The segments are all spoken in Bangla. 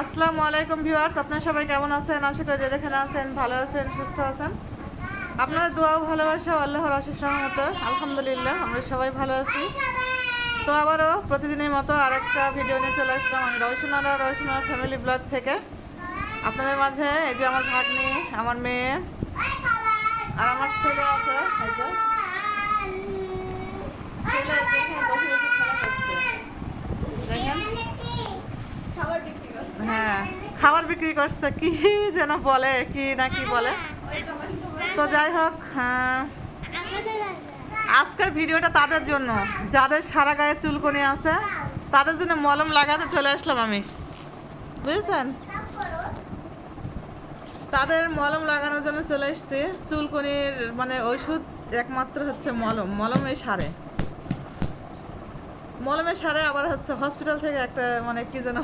আসসালামু আলাইকুম ভিউয়ার্স, আপনারা সবাই কেমন আছেন? আশা করি যেখানে আছেন, ভালো আছেন, সুস্থ আছেন। আপনাদের দোয়া ও ভালোবাসা আল্লাহর অশেষ রহমত, আলহামদুলিল্লাহ, আমরা সবাই ভালো আছি। তো আবারও প্রতিদিনের মতো আরেকটা ভিডিও নিয়ে চলে আসলাম আমি রয়সুনারা রয়সুনারা ফ্যামিলি ব্লগ থেকে। আপনাদের মাঝে এই যে আমার ভাগ্নি, আমার মেয়ে, আর আমার ছেলে আছে এই যে। ছেলে এই যে এখানে বসে বসে খেলা করছে দেখেন খাবার বিক্রি করছে হ্যাঁ খাবার বিক্রি করছে? কি যেন বলে কি না কি বলে? তো যাই হোক হ্যাঁ, আজকের ভিডিওটা তাদের জন্য। যাদের সারা গায়ে চুলকনি আছে তাদের জন্য মলম লাগাতে চলে আসলাম আমি। বুঝেছেন? তাদের মলম লাগানোর জন্য চলে এসেছি। চুলকনির মানে ওষুধ একমাত্র হচ্ছে মলম। মলমে সারে। মলমে সারে আবার হচ্ছে হসপিটাল থেকে একটা মানে কি যেন।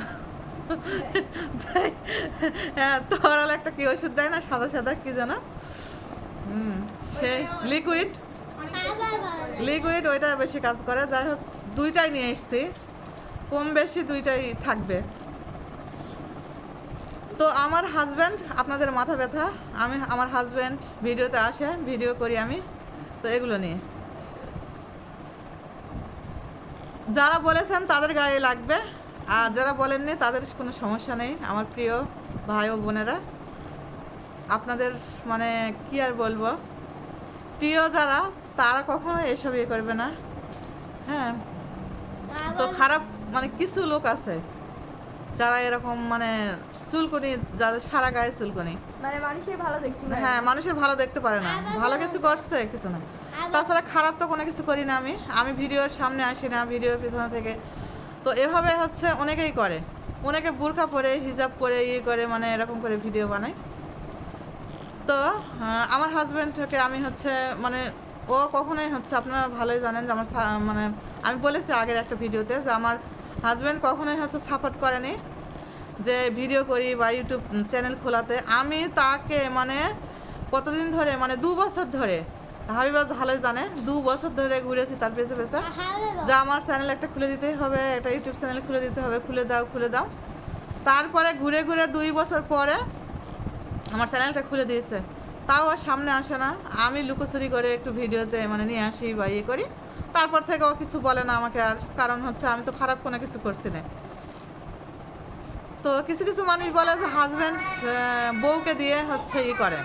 হ্যাঁ তোরাল একটা কি ওষুধ দেয় না? সাদা সাদা, কি হুম সেই লিকুইড লিকুইড ওইটা বেশি কাজ করে। যাই হোক, দুইটাই নিয়ে এসেছি। কম বেশি দুইটাই থাকবে। তো আমার হাজব্যান্ড আপনাদের মাথা ব্যথা। আমি, আমার হাজব্যান্ড ভিডিওতে আসে, ভিডিও করি আমি। তো এগুলো নিয়ে। যারা বলেছেন তাদের গায়ে লাগবে। আর যারা বলেননি তাদের কোনো সমস্যা নেই। আমার প্রিয় ভাই ও বোনেরা আপনাদের মানে কি আর বলব? প্রিয় যারা তারা কখনো এসব ইয়ে করবে না। হ্যাঁ তো খারাপ মানে কিছু লোক আছে যারা এরকম মানে চুলকনি যাদের সারা গায়ে চুলকনি। মানে মানুষের ভালো দেখতে হ্যাঁ মানুষের ভালো দেখতে পারে না। ভালো কিছু করছে কিছু না। তাছাড়া খারাপ তো কোনো কিছু করি না আমি। আমি ভিডিওর সামনে আসি না ভিডিওর পিছনে থেকে তো এভাবে হচ্ছে অনেকেই করে। অনেকে বোরকা পরে, হিজাব পরে ইয়ে করে মানে এরকম করে ভিডিও বানায়। তো আমার হাজব্যান্ডকে আমি হচ্ছে মানে ও কখনোই হচ্ছে, আপনারা ভালোই জানেন যে আমার মানে আমি বলেছি আগের একটা ভিডিওতে যে আমার হাজব্যান্ড কখনোই হচ্ছে সাপোর্ট করেনি যে ভিডিও করি বা ইউটিউব চ্যানেল খোলাতে। আমি তাকে মানে কতদিন ধরে মানে দু বছর ধরে হাবিবাজ ভালোই জানে। দু বছর ধরে ঘুরেছি তার পেছনে পেছনে যে আমার চ্যানেল একটা খুলে দিতে হবে একটা ইউটিউব চ্যানেল খুলে দিতে হবে খুলে দাও খুলে দাও। তারপরে ঘুরে ঘুরে দুই বছর পরে আমার চ্যানেলটা খুলে দিয়েছে। তাও আর সামনে আসে না। আমি লুকোচুরি করে একটু ভিডিওতে মানে নিয়ে আসি বা ইয়ে করি। তারপর থেকে ও কিছু বলে না আমাকে আর। কারণ হচ্ছে আমি তো খারাপ কোনো কিছু করছি না। তো কিছু কিছু মানুষ বলে যে হাজব্যান্ড বউকে দিয়ে হচ্ছে ই করে।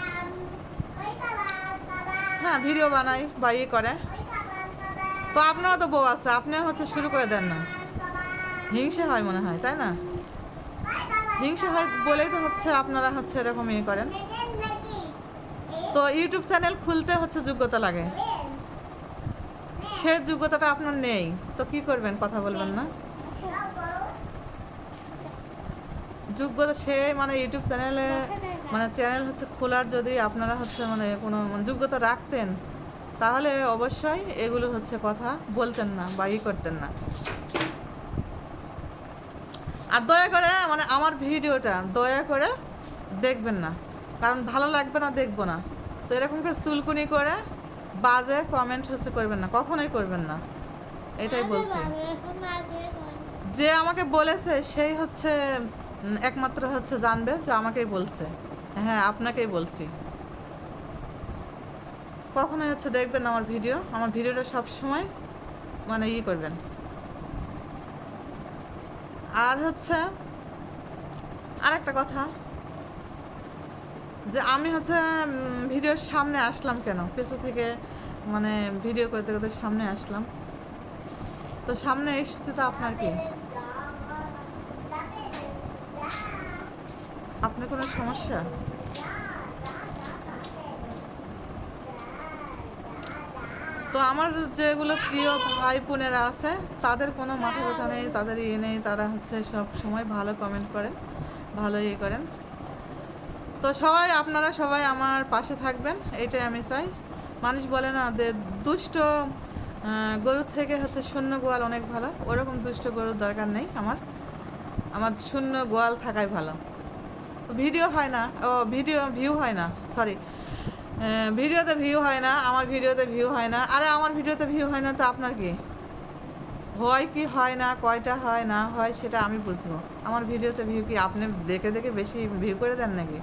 হ্যাঁ ভিডিও বানাই বা ইয়ে করে। তো আপনারও তো বউ আছে, আপনিও হচ্ছে শুরু করে দেন না। হিংসে হয় মনে হয়, তাই না? হিংসে হয় বলেই তো হচ্ছে আপনারা হচ্ছে এরকম ইয়ে করেন। তো ইউটিউব চ্যানেল খুলতে হচ্ছে যোগ্যতা লাগে। সে যোগ্যতাটা আপনার নেই, তো কি করবেন কথা বলবেন না। যোগ্যতা সে মানে ইউটিউব চ্যানেলে মানে চ্যানেল হচ্ছে খোলার যদি আপনারা হচ্ছে মানে কোনো মানে যোগ্যতা রাখতেন তাহলে অবশ্যই এগুলো হচ্ছে কথা বলতেন না বা ই করতেন না। আর দয়া করে মানে আমার ভিডিওটা দয়া করে দেখবেন না কারণ ভালো লাগবে না দেখব না। তো এরকম করে চুলকুনি করে বাজে কমেন্ট হচ্ছে করবেন না কখনোই করবেন না। এটাই বলছি। যে আমাকে বলেছে সেই হচ্ছে একমাত্র হচ্ছে জানবে যে আমাকেই বলছে। হ্যাঁ আপনাকেই বলছি। কখনোই হচ্ছে দেখবেন আমার ভিডিও, আমার ভিডিওটা সব সময় মানে ই করবেন। আর হচ্ছে আর একটা কথা, যে আমি হচ্ছে ভিডিওর সামনে আসলাম কেন? কিছু থেকে মানে ভিডিও করতে করতে সামনে আসলাম। তো সামনে এসেছি তো আপনার কি? আপনার কোনো সমস্যা? তো আমার যেগুলো প্রিয় ভাই বোনেরা আছে, তাদের কোনো মাথা ব্যথা নেই, তাদের ইয়ে নেই, তারা হচ্ছে সব সময় ভালো কমেন্ট করেন, ভালো ইয়ে করেন। তো সবাই, আপনারা সবাই আমার পাশে থাকবেন, এটাই আমি চাই। মানুষ বলে না যে দুষ্ট গরুর থেকে হচ্ছে শূন্য গোয়াল অনেক ভালো, ওরকম দুষ্ট গরুর দরকার নেই আমার। আমার শূন্য গোয়াল থাকাই ভালো। ভিডিও হয় না, ও, ভিডিও ভিউ হয় না সরি ভিডিওতে ভিউ হয় না, আমার ভিডিওতে ভিউ হয় না। আরে, আমার ভিডিওতে ভিউ হয় না তো আপনার কি? হয় কি হয় না, কয়টা হয় না হয় সেটা আমি বুঝব। আমার ভিডিওতে ভিউ কি আপনি দেখে দেখে বেশি ভিউ করে দেন নাকি?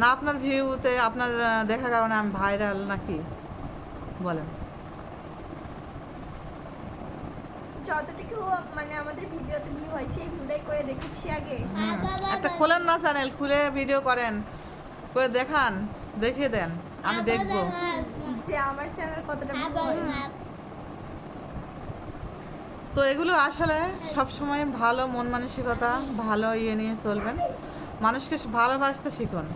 না, আপনার ভিউতে আপনার দেখার কারণে আমি ভাইরাল নাকি? বলেন। যতটুকু মানে আমাদের ভিডিওতে ভিউ হয় সেই ভিউটাই করে দেখছি আগে। একটা খোলেন না চ্যানেল খুলে ভিডিও করেন। করে দেখান দেখিয়ে দেন আমি দেখব। যে আমার চ্যানেল কতটা তো এগুলো আসলে সব সময় ভালো মন মানসিকতা ভালো ইয়ে নিয়ে চলবেন। মানুষকে ভালোবাসতে শিখুন।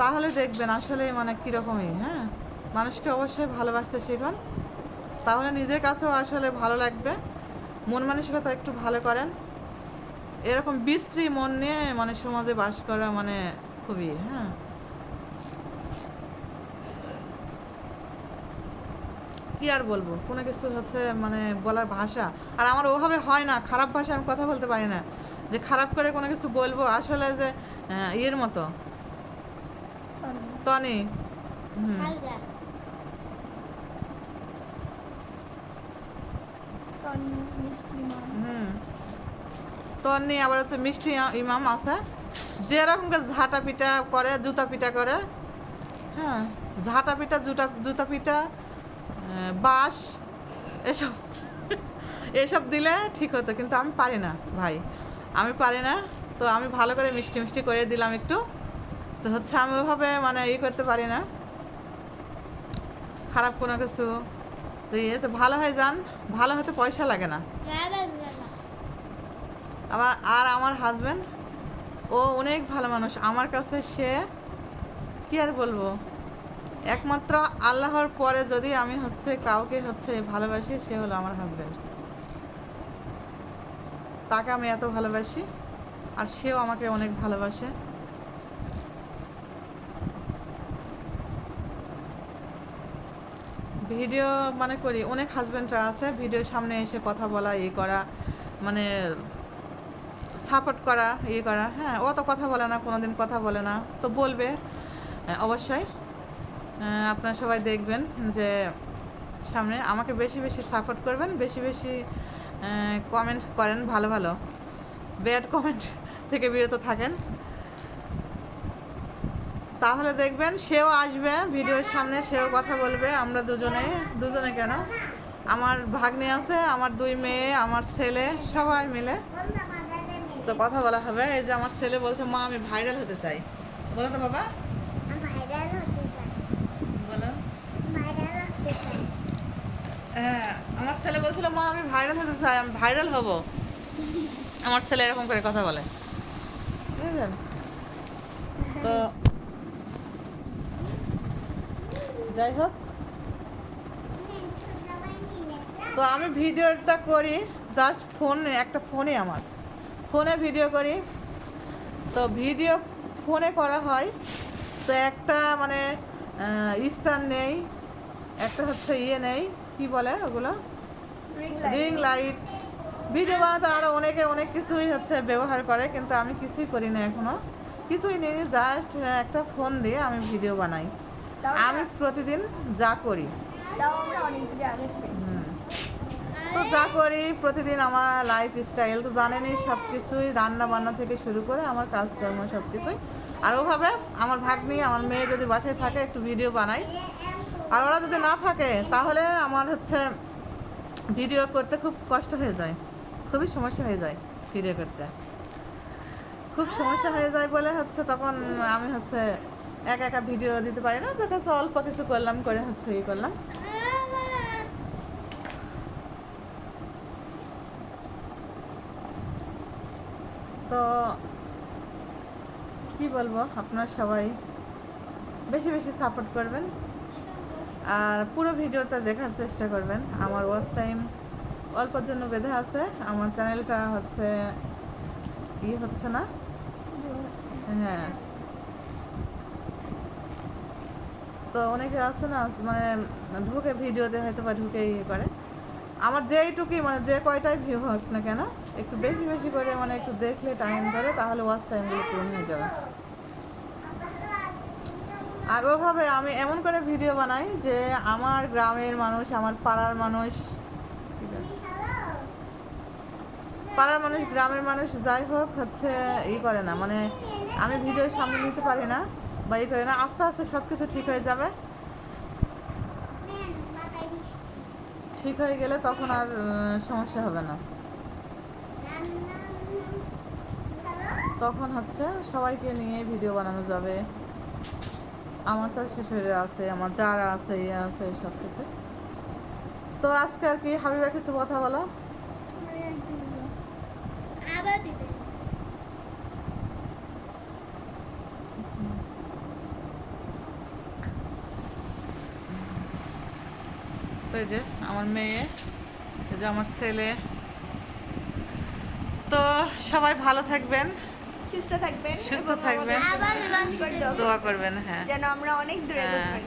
তাহলে দেখবেন আসলে মানে কীরকমই হ্যাঁ? মানুষকে অবশ্যই ভালোবাসতে শিখুন। তাহলে নিজের কাছেও আসলে ভালো লাগবে। মন মানসিকতা একটু ভালো করেন। এরকম বিশ্রী মন নিয়ে মানে সমাজে বাস করা মানে খুবই হ্যাঁ। কি আর বলব? কোনো কিছু হচ্ছে মানে বলার ভাষা। আর আমার ওভাবে হয় না খারাপ ভাষায় আমি কথা বলতে পারি না। যে খারাপ করে কোনো কিছু বলব আসলে যে ইয়ের মতো। তনি। হুম তনি, মিষ্টি মা হুম। তনি আবার হচ্ছে মিষ্টি ইমাম আছে। যেরকম ঝাঁটা পিটা করে জুতা পিটা করে হ্যাঁ ঝাঁটা পিটা জুতা জুতা আহ, বাঁশ এসব এসব দিলে ঠিক হতো কিন্তু আমি পারি না ভাই। আমি পারি না তো আমি ভালো করে মিষ্টি মিষ্টি করে দিলাম একটু। তো হচ্ছে আমি ওইভাবে মানে ই করতে পারি না। খারাপ কোনো কিছু তো ইয়ে তো ভালো হয়ে যান, ভালো হতে পয়সা লাগে না। আমার, আর আমার হাজব্যান্ড ও অনেক ভালো মানুষ। আমার কাছে সে, কি আর বলব? একমাত্র আল্লাহর পরে যদি আমি হচ্ছে কাউকে হচ্ছে ভালোবাসি, সে হলো আমার হাজব্যান্ড তাকে আমি এত ভালোবাসি, আর সেও আমাকে অনেক ভালোবাসে। ভিডিও মানে করি, অনেক হাজব্যান্ডরা আছে, ভিডিওর সামনে এসে কথা বলা ইয়ে করা মানে সাপোর্ট করা ইয়ে করা হ্যাঁ ও তো কথা বলে না, কোনোদিন কথা বলে না, তো বলবে অবশ্যই। আপনারা সবাই দেখবেন যে সামনে আমাকে বেশি বেশি সাপোর্ট করবেন, বেশি বেশি কমেন্ট করেন, ভালো ভালো। ব্যাড কমেন্ট থেকে বিরত থাকেন। তাহলে দেখবেন সেও আসবে, ভিডিওর সামনে সেও কথা বলবে, আমরা দুজনে দুজনে কেন? আমার ভাগ্নি আছে, আমার দুই মেয়ে, আমার ছেলে, সবাই মিলে। তো কথা বলা হবে, এই যে আমার ছেলে বলছে, মা, আমি ভাইরাল হতে চাই। বলো তো বাবা। হ্যাঁ আমার ছেলে বলছিল, মা, আমি ভাইরাল হতে চাই, আমি ভাইরাল হব। আমার ছেলে এরকম করে কথা বলে। বুঝলেন তো যাই হোক। তো আমি ভিডিওটা করি জাস্ট ফোন একটা ফোনে আমার। ফোনে ভিডিও করি। তো ভিডিও ফোনে করা হয়। তো একটা মানে স্টার নেই একটা হচ্ছে ইয়ে নেই কি বলে ওগুলো? রিং লাইট ভিডিও বানাতে আরও অনেকে অনেক কিছুই হচ্ছে ব্যবহার করে কিন্তু আমি কিছুই করি না এখনও কিছুই নেই জাস্ট একটা ফোন দিয়ে আমি ভিডিও বানাই। আমি প্রতিদিন যা করি। তো যা করি প্রতিদিন আমার লাইফ স্টাইল তো জানেনই সব কিছুই রান্না বান্না থেকে শুরু করে আমার কাজকর্ম সব কিছুই আর ওভাবে আমার ভাগ্নি আমার মেয়ে যদি বাসায় থাকে একটু ভিডিও বানাই। আর ওরা যদি না থাকে তাহলে আমার হচ্ছে ভিডিও করতে খুব কষ্ট হয়ে যায়। খুবই সমস্যা হয়ে যায় ভিডিও করতে। খুব সমস্যা হয়ে যায় বলে হচ্ছে তখন আমি হচ্ছে একা একা ভিডিও দিতে পারি না, তো কাছে অল্প কিছু করলাম, করে হচ্ছে ইয়ে করলাম। তো কি বলব, আপনার সবাই বেশি বেশি সাপোর্ট করবেন, আর পুরো ভিডিওটা দেখার চেষ্টা করবেন। আমার ওয়াচ টাইম অল্পর জন্য বেঁধে আছে, আমার চ্যানেলটা হচ্ছে ই হচ্ছে না? হ্যাঁ। তো অনেকে আছে না মানে ঢুকে ভিডিওতে হয়তো বা ঢুকে ইয়ে করে। আমার যেইটুকুই মানে যে কয়টাই ভিউ হোক না কেন, একটু বেশি বেশি করে মানে একটু দেখলে টাইম ধরে, তাহলে ওয়াচ টাইমগুলো পূরণ হয়ে যাবে। আর ওভাবে আমি এমন করে ভিডিও বানাই যে আমার গ্রামের মানুষ, আমার পাড়ার মানুষ পাড়ার মানুষ, গ্রামের মানুষ যাই হোক হচ্ছে ই করে না মানে আমি ভিডিওর সামনে নিতে পারি না। বা ই করে না, আস্তে আস্তে সব কিছু ঠিক হয়ে যাবে। ঠিক হয়ে গেলে তখন আর সমস্যা হবে না। তখন হচ্ছে সবাইকে নিয়ে ভিডিও বানানো যাবে। আমার স্যার শাশুড়ি আছে, আমার যারা আছে ইয়ে আছে, সব কিছু। তো আজকে আর কি, হাবিবা কিছু কথা বলো? আবার দিতে তো এই যে আমার মেয়ে এই যে আমার ছেলে। তো সবাই ভালো থাকবেন। সুস্থ থাকবেন সুস্থ থাকবেন। দোয়া করবেন। হ্যাঁ। যেন আমরা অনেক দূরে হ্যাঁ।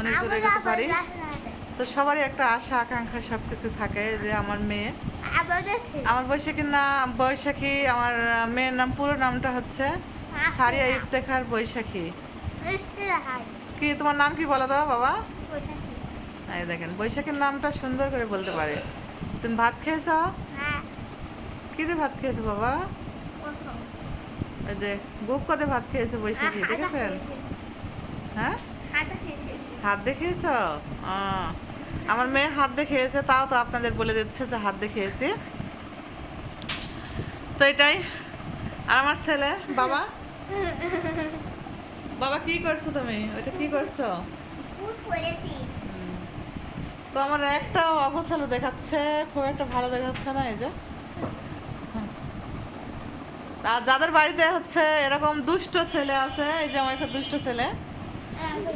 অনেক দূরে যেতে পারি। তো সবারই একটা আশা আকাঙ্ক্ষা সব কিছু থাকে যে আমার মেয়ে। আমার বৈশাখীর নাম বৈশাখী আমার মেয়ের নাম পুরো নামটা হচ্ছে হারিয়া ইফতেখার বৈশাখী। কি তোমার নাম কি বলো তো বাবা? দেখেন। বৈশাখীর নামটা সুন্দর করে বলতে পারে। তুমি ভাত খেয়েছো? কি দিয়ে ভাত খেয়েছো বাবা? যে বুক কতে ভাত খেয়েছো বৈশাখী দেখেছেন? হ্যাঁ? হাত দেখিয়েছ আমার মেয়ে হাত দেখিয়েছে তাও তো আপনাদের বলে দিচ্ছে যে হাত দেখিয়েছি তো এটাই। আর আমার ছেলে বাবা? বাবা কি করছ তুমি? ওইটা কি করছ। তো আমার একটা অগোছালো দেখাচ্ছে, খুব একটা ভালো দেখাচ্ছে না এই যে। আর যাদের বাড়িতে হচ্ছে এরকম দুষ্ট ছেলে আছে, এই যে আমার একটা দুষ্ট ছেলে,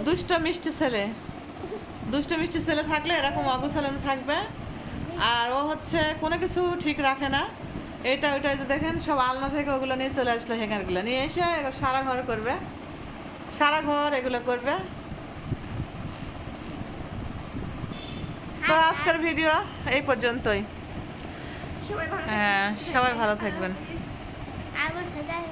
দুষ্ট মিষ্টি ছেলে। দুষ্ট মিষ্টি ছেলে থাকলে এরকম অগোছালো থাকবে। আর ও হচ্ছে কোনো কিছু ঠিক রাখে না। এটা, ওইটা যে দেখেন, সব আলনা থেকে ওগুলো নিয়ে চলে আসলো হ্যাঙ্গারগুলো নিয়ে এসে সারা ঘর করবে। সারা ঘর এগুলো করবে। তো আজকের ভিডিও এই পর্যন্তই। সবাই ভালো হ্যাঁ সবাই ভালো থাকবেন। থাকবেন